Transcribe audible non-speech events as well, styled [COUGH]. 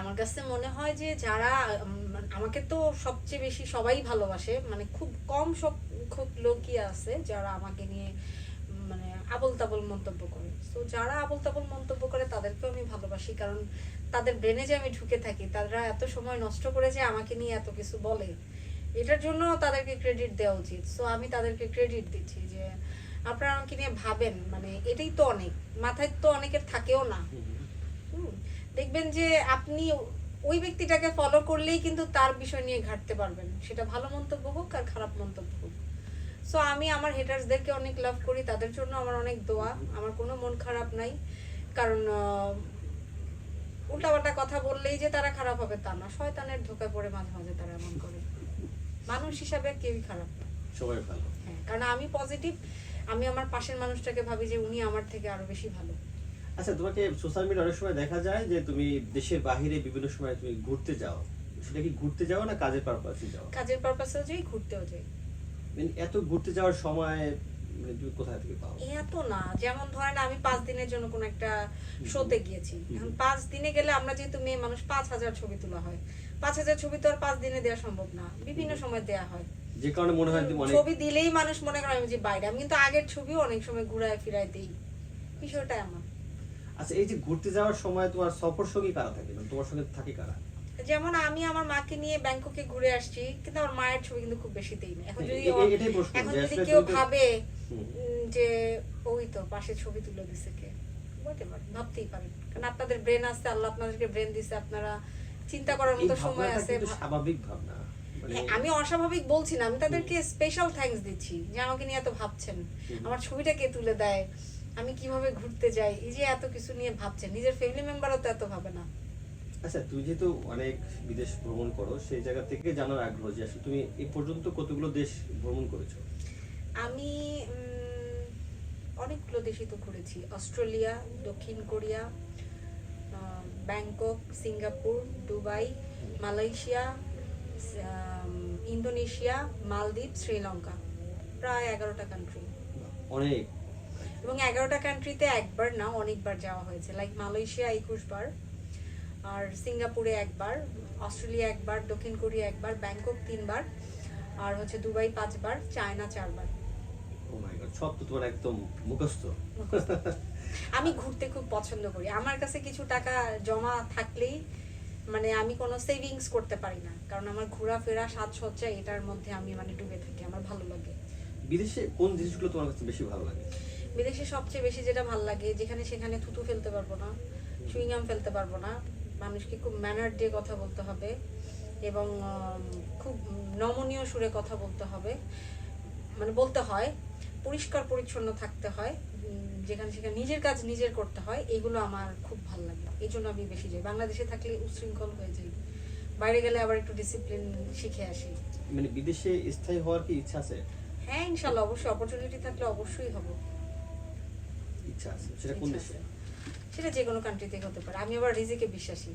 আমার কাছে মনে হয় যে যারা আমাকে তো সবচেয়ে বেশি সবাই ভালোবাসে মানে খুব কম সংখ্যক লোকই আছে যারা আমাকে নিয়ে মানে আবল তাবল মন্তব্য করে। তো যারা আবল তাবল মন্তব্য করে তাদেরকেও আমি ভালোবাসি কারণ তাদের ব্রেনে যে আমি ঢুকে থাকি তারা এত সময় নষ্ট করে যে আমাকে নিয়ে এত কিছু বলে এটার জন্য তাদেরকে ক্রেডিট দেওয়া উচিত। সো আমি তাদেরকে ক্রেডিট দিচ্ছি যে আপনারা আমাকে নিয়ে ভাবেন মানে এটাই তো অনেক মাথায় তো অনেকের থাকেও না। হুম, দেখবেন যে আপনি ওই ব্যক্তিটাকে ফলো করলেই কিন্তু তার বিষয় নিয়ে ঘাটতে পারবেন। সেটা ভালো মন্তব্য হোক আর খারাপ মন্তব্য হোক। সো আমি আমার হেটার্সদেরকে অনেক লাভ করি তাদের জন্য আমার অনেক দোয়া। আমার কোনো মন খারাপ নাই। কারণ উল্টাপাল্টা কথা বললেই যে তারা খারাপ হবে তা না। শয়তানের ধোকায় পড়ে মাঝে মাঝে তারা এমন করে। মানুষ হিসাবে কেউই খারাপ না। সবাই ভালো। হ্যাঁ কারণ আমি পজিটিভ আমি আমার পাশের মানুষটাকে ভাবি যে উনি আমার থেকে আরও বেশি ভালো। আচ্ছা তোমাকে সোশ্যাল মিডিয়া অনেক সময় দেখা যায় যে তুমি দেশের বাইরে বিভিন্ন সময় তুমি ঘুরতে যাও। সেটা কি ঘুরতে যাও না কাজের পারপাসে যাও? কাজের পারপাসেও যাই ঘুরতেও যাই। মানে এত ঘুরতে যাওয়ার সময় মানে তুমি কোথায় থেকে পাও? এত না। যেমন ধরেন আমি পাঁচ দিনের জন্য কোন একটা শোতে গিয়েছি। এখন পাঁচ দিনে গেলে আমরা যেহেতু মেয়ে মানুষ পাঁচ হাজার ছবি তোলা হয়। পাঁচ হাজার ছবি তো আর পাঁচ দিনে দেওয়া সম্ভব না। বিভিন্ন সময় দেয়া হয়। যে কারণে মনে হয় ছবি দিলেই মানুষ মনে করে আমি যে বাইরে আমি কিন্তু আগের ছবিও অনেক সময় ঘুরায় ফিরায় দিই। বিষয়টা এমন আচ্ছা এই যে ঘুরতে যাওয়ার সময় তোমার সফর সঙ্গী কারা থাকে? মানে তোমার সঙ্গে থাকে কারা? যেমন আমি আমার মাকে নিয়ে ব্যাংককে ঘুরে আসছি কিন্তু আমার মায়ের ছবি কিন্তু খুব বেশি দেই না। এখন যদি এখন যদি কেউ ভাবে যে ওই তো পাশে ছবি তুলে দিছে কে whatever, ভাবতেই পারেন। কারণ আপনাদের ব্রেন আছে আল্লাহ আপনাদেরকে ব্রেন দিছে আপনারা চিন্তা করার মতো সময় আছে। স্বাভাবিক ভাবনা। মানে হ্যাঁ, আমি অস্বাভাবিক বলছি না আমি তাদেরকে স্পেশাল থ্যাঙ্কস দিচ্ছি যে আমাকে নিয়ে এত ভাবছেন। আমার ছবিটা কে তুলে দেয়? আমি কীভাবে ঘুরতে যাই? এই যে এত কিছু নিয়ে ভাবছেন নিজের ফ্যামিলি মেম্বারও তো এত ভাবে না। আচ্ছা তুই যেহেতু অনেক বিদেশ ভ্রমণ করো সেই জায়গা থেকে জানার আগ্রহ যে আসলে তুমি এই পর্যন্ত কতগুলো দেশ ভ্রমণ করেছ? আমি অনেকগুলো দেশই তো ঘুরেছি। অস্ট্রেলিয়া দক্ষিণ Korea Bangkok Singapore Dubai Malaysia Indonesia মালদ্বীপ শ্রীলঙ্কা। প্রায় এগারোটা কান্ট্রি অনেক। এবং এগারোটা কান্ট্রিতে একবার না অনেকবার যাওয়া হয়েছে। লাইক মালয়েশিয়া একুশ বার আর সিঙ্গাপুরে একবার অস্ট্রেলিয়া একবার দক্ষিণ কোরিয়া একবার ব্যাংকক তিনবার আর হচ্ছে দুবাই পাঁচবার চায়না চারবার। গড সব তো তোমার একদম মুখস্থ। [LAUGHS] আমি ঘুরতে খুব পছন্দ করি। আমার কাছে কিছু টাকা জমা থাকলেই মানে আমি কোনো সেভিংস করতে পারি না। কারণ আমার ঘোরাফেরা সাজসজ্জা এটার মধ্যে আমি মানে ডুবে থাকি। আমার ভালো লাগে। বিদেশে কোন জিনিসগুলো তোমার কাছে বেশি ভালো লাগে? বিদেশে সবচেয়ে বেশি যেটা ভালো লাগে যেখানে সেখানে থুতু ফেলতে পারব না চুইংগাম ফেলতে পারব না মানুষকে খুব ম্যানার দিয়ে কথা বলতে হবে এবং খুব নমনীয় সুরে কথা বলতে হবে মানে বলতে হয় পরিষ্কার পরিচ্ছন্ন থাকতে হয় যেখানে সেখানে নিজের কাজ নিজের করতে হয় এগুলো আমার খুব ভালো লাগে এই জন্য আমি বেশি যাই। বাংলাদেশে থাকলে উচ্ছৃঙ্খল হয়ে যাই। বাইরে গেলে আবার একটু ডিসিপ্লিন শিখে আসি। মানে বিদেশে স্থায়ী হওয়ার কি ইচ্ছা আছে? হ্যাঁ ইনশাল্লাহ অবশ্যই। অপরচুনিটি থাকলে অবশ্যই হব। ইচ্ছা আছে। সেটা কোন দেশে? সেটা যে কোনো কান্ট্রিতে হতে পারে। আমি আবার রিজিকে বিশ্বাসী।